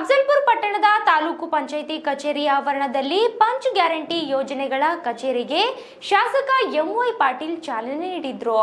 ಅಫ್ಜಲ್ಪುರ್ ಪಟ್ಟಣದ ತಾಲೂಕು ಪಂಚಾಯಿತಿ ಕಚೇರಿ ಆವರಣದಲ್ಲಿ ಪಂಚ್ ಗ್ಯಾರಂಟಿ ಯೋಜನೆಗಳ ಕಚೇರಿಗೆ ಶಾಸಕ ಎಂವೈ ಪಾಟೀಲ್ ಚಾಲನೆ ನೀಡಿದ್ರು.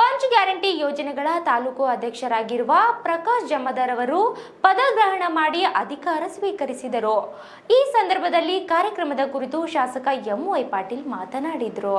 ಪಂಚ್ ಗ್ಯಾರಂಟಿ ಯೋಜನೆಗಳ ತಾಲೂಕು ಅಧ್ಯಕ್ಷರಾಗಿರುವ ಪ್ರಕಾಶ್ ಜಮದರ್ ಅವರು ಪದಗ್ರಹಣ ಮಾಡಿ ಅಧಿಕಾರ ಸ್ವೀಕರಿಸಿದರು. ಈ ಸಂದರ್ಭದಲ್ಲಿ ಕಾರ್ಯಕ್ರಮದ ಕುರಿತು ಶಾಸಕ ಎಂವೈ ಪಾಟೀಲ್ ಮಾತನಾಡಿದ್ರು.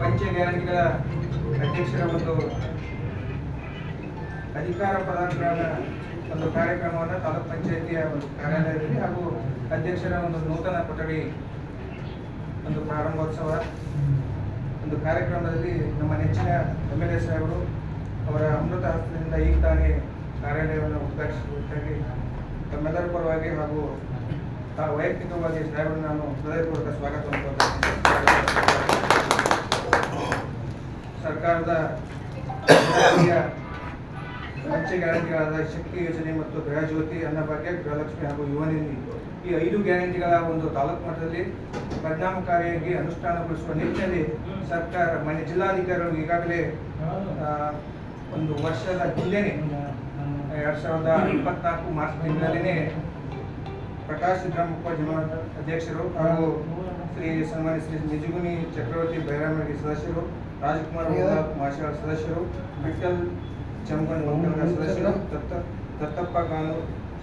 ಪಂಚ ಗ್ಯಾರಂಟಿಗಳ ಅಧ್ಯಕ್ಷರ ಒಂದು ಅಧಿಕಾರ ಪದಾರ್ಥಗಳ ಒಂದು ಕಾರ್ಯಕ್ರಮವನ್ನು ತಾಲೂಕ್ ಪಂಚಾಯತಿಯ ಒಂದು ಕಾರ್ಯಾಲಯದಲ್ಲಿ ಹಾಗೂ ಅಧ್ಯಕ್ಷರ ಒಂದು ನೂತನ ಕೊಠಡಿ ಒಂದು ಪ್ರಾರಂಭೋತ್ಸವ ಒಂದು ಕಾರ್ಯಕ್ರಮದಲ್ಲಿ ನಮ್ಮ ನೆಚ್ಚಿನ ಎಂ ಎಲ್ ಎ ಸಾಹೇಬರು ಅವರ ಅಮೃತ ಹಸ್ತದಿಂದ ಈಗ ತಾನೇ ಕಾರ್ಯಾಲಯವನ್ನು ಉದ್ಘಾಟಿಸುವುದಕ್ಕಾಗಿ ತಮ್ಮೆಲ್ಲರ ಪರವಾಗಿ ಹಾಗೂ ವೈಯಕ್ತಿಕವಾಗಿ ಸಾಹೇಬರು ನಾನು ಹೃದಯಪೂರ್ವಕ ಸ್ವಾಗತವನ್ನು. ಸರ್ಕಾರದ ಪಂಚ ಗ್ಯಾರಂಟಿಗಳಾದ ಶಕ್ತಿ ಯೋಜನೆ ಮತ್ತು ಗೃಹ ಜ್ಯೋತಿ ಅನ್ನಭಾಗ್ಯ ಗೃಹಲಕ್ಷ್ಮಿ ಹಾಗೂ ಯುವನಿಧಿ ಈ ಐದು ಗ್ಯಾರಂಟಿಗಳ ಒಂದು ತಾಲೂಕು ಮಟ್ಟದಲ್ಲಿ ಪರಿಣಾಮಕಾರಿಯಾಗಿ ಅನುಷ್ಠಾನಗೊಳಿಸುವ ನಿಟ್ಟಿನಲ್ಲಿ ಸರ್ಕಾರ ಮನೆ ಜಿಲ್ಲಾಧಿಕಾರಿಗಳು ಈಗಾಗಲೇ ಒಂದು ವರ್ಷದ ಹಿಂದೆನೆ, ಎರಡ್ ಸಾವಿರದ ಇಪ್ಪತ್ನಾಲ್ಕು ಮಾರ್ಚ್ ತಿಂಗಳಲ್ಲಿನೇ ಪ್ರಕಾಶ್ ಸಿದ್ದರಾಮಪ್ಪ ಜಿಲ್ಲಾ ಅಧ್ಯಕ್ಷರು ಹಾಗೂ శ్రీ సన్మాని శ్రీ నిజుగుని చక్రవర్తి బైరామరెడ్డి సదస్సులు రాజకుమార్ మార్షల్ సదస్సులు విఠల్ చంకన్ వంకల్ సదస్సులు దత్తప్ప గాను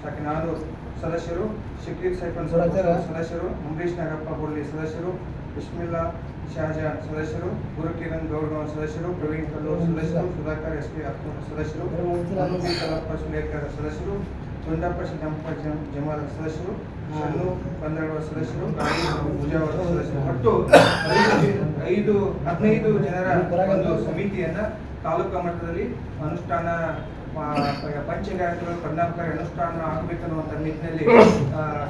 సకినాను సదస్సులు షకీర్ సైపన్ సదస్సులు అంబరీష్ నాగప్ప బొల్లి సదస్సులు బిస్మిల్లా షాజా సదస్సులు గురు కిరణ్ గౌరవ సదస్సులు ప్రవీణ్ కల్లూరు సదస్సులు సుధాకర్ ఎస్పీ అక్కడ సదస్సులు సులేఖర్ సదస్సులు ಸುಲೇಕರ್ ಸದಸ್ಯರು ಜಮಾದ ಸದಸ್ಯರು ಸಣ್ಣ ಪಂದರವ ಸದಸ್ಯರು ಪೂಜಾವರ ಮುಜಾವರ ಸದಸ್ಯರು. ಒಟ್ಟು ಐದು ಹದಿನೈದು ಜನರ ಒಂದು ಸಮಿತಿಯನ್ನ ತಾಲೂಕು ಮಟ್ಟದಲ್ಲಿ ಅನುಷ್ಠಾನ ಆ, ಪಂಚ ಗ್ಯಾರಂಟಿಗಳು ಪರಿಣಾಮಕಾರಿ ಅನುಷ್ಠಾನ ಆಗಬೇಕನ್ನುವಂಥ ನಿಟ್ಟಿನಲ್ಲಿ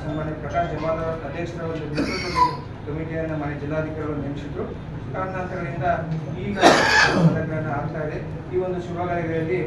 ಸನ್ಮಾನ್ಯ ಪ್ರಕಾಶ್ ಜಮಾಲ್ ಅವರ ಅಧ್ಯಕ್ಷರ ಒಂದು ನೇತೃತ್ವದಲ್ಲಿ ಕಮಿಟಿಯನ್ನು ಮನೆ ಜಿಲ್ಲಾಧಿಕಾರಿಗಳು ನೇಮಿಸಿದ್ರು. ಕಾರಣಾಂತರಗಳಿಂದ ಈಗ ಆಗ್ತಾ ಇದೆ. ಈ ಒಂದು ಶುಭಗಳಿಗೆಯಲ್ಲಿ